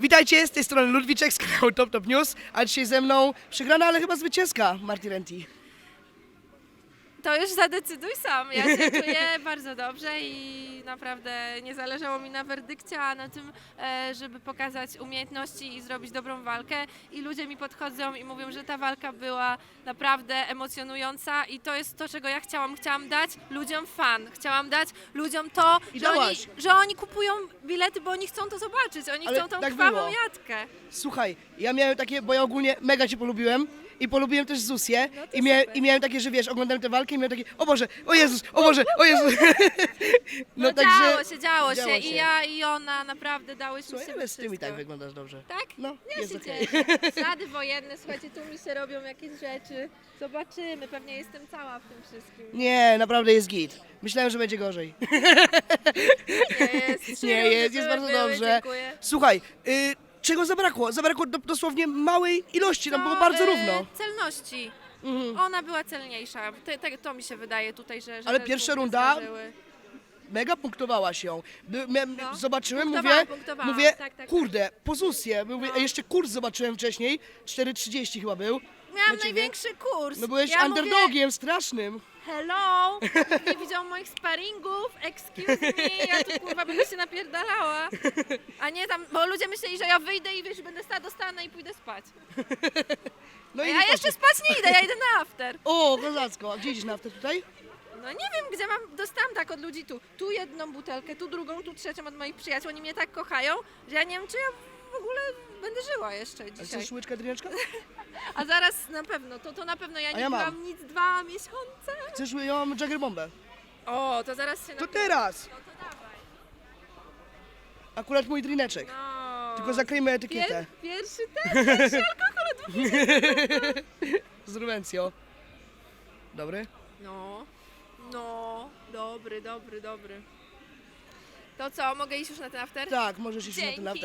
Witajcie, z tej strony Ludwiczek z kanału Top Top News, a dzisiaj ze mną przegrana, ale chyba zwycięska Marti Renti. To już zadecyduj sam. Ja się czuję bardzo dobrze i naprawdę nie zależało mi na werdykcie, a na tym, e, żeby pokazać umiejętności i zrobić dobrą walkę. I ludzie mi podchodzą i mówią, że ta walka była naprawdę emocjonująca i to jest to, czego ja chciałam. Chciałam dać ludziom fan. Chciałam dać ludziom to, I że oni, dałaś. że oni kupują bilety, bo oni chcą to zobaczyć. Oni Ale chcą tą tak krwawą było. jatkę. Słuchaj, ja miałem takie, bo ja ogólnie mega cię polubiłem i polubiłem też Zusię No to i, mia, super. i miałem takie, że wiesz, oglądałem tę walkę i miałem takie, o Boże, o Jezus, o Boże, o Jezus. No, także działo się, działo, działo się. się. I ja i ona naprawdę dałyśmy Słuchaj, sobie ale z tym i tak wszystko. wyglądasz dobrze. Tak? No, Ja jest się okej. cieszę. Ślady wojenne, słuchajcie, tu mi się robią jakieś rzeczy. Zobaczymy, pewnie jestem cała w tym wszystkim. Nie, naprawdę jest git. Myślałem, że będzie gorzej. Nie jest, trzy Nie rundy jest, jest były, bardzo były, dobrze. Dziękuję. Słuchaj, y, czego zabrakło? Zabrakło do, dosłownie małej ilości, tam To, było bardzo e, równo. Celności. Mhm. Ona była celniejsza. Te, te, to mi się wydaje tutaj, że. że Ale te pierwsza punkty runda zważyły. Mega punktowałaś ją. By, No. Zobaczyłem, Punktowałam, mówię, punktowałam, mówię tak, tak, kurde, pozusję. Mówię, No. a jeszcze kurs zobaczyłem wcześniej, 4,30 chyba był. Miałam Na ciebie? największy kurs. No byłeś ja underdogiem strasznym. Mówię, Hello! Nie widział moich sparingów, excuse me, ja tu kurwa będę się napierdalała. A nie tam, bo ludzie myśleli, że ja wyjdę i wiesz, będę stała, dostanę i pójdę spać. No A i ja jeszcze spać nie idę, ja idę na after. O, kozacko. A gdzie idziesz na after tutaj? No nie wiem, gdzie mam, dostałam tak od ludzi tu, tu jedną butelkę, tu drugą, tu trzecią od moich przyjaciół, oni mnie tak kochają, że ja nie wiem, czy ja w ogóle będę żyła jeszcze A dzisiaj. chcesz łyczkę, drineczka? A zaraz na pewno, to, to na pewno, ja nie ja mam. nic dwa miesiące. Chcesz ją Jagger bombę? O, to zaraz się To napiję. teraz. No to dawaj. Akurat mój drineczek. No. Tylko zakryjmy etykietę. Pier, pierwszy ten, pierwszy alkohol od Z Ruwencjo. Dobry? No, no, dobry, dobry, dobry. To co, mogę iść już na ten after? Tak, możesz iść na ten Dzięki. after.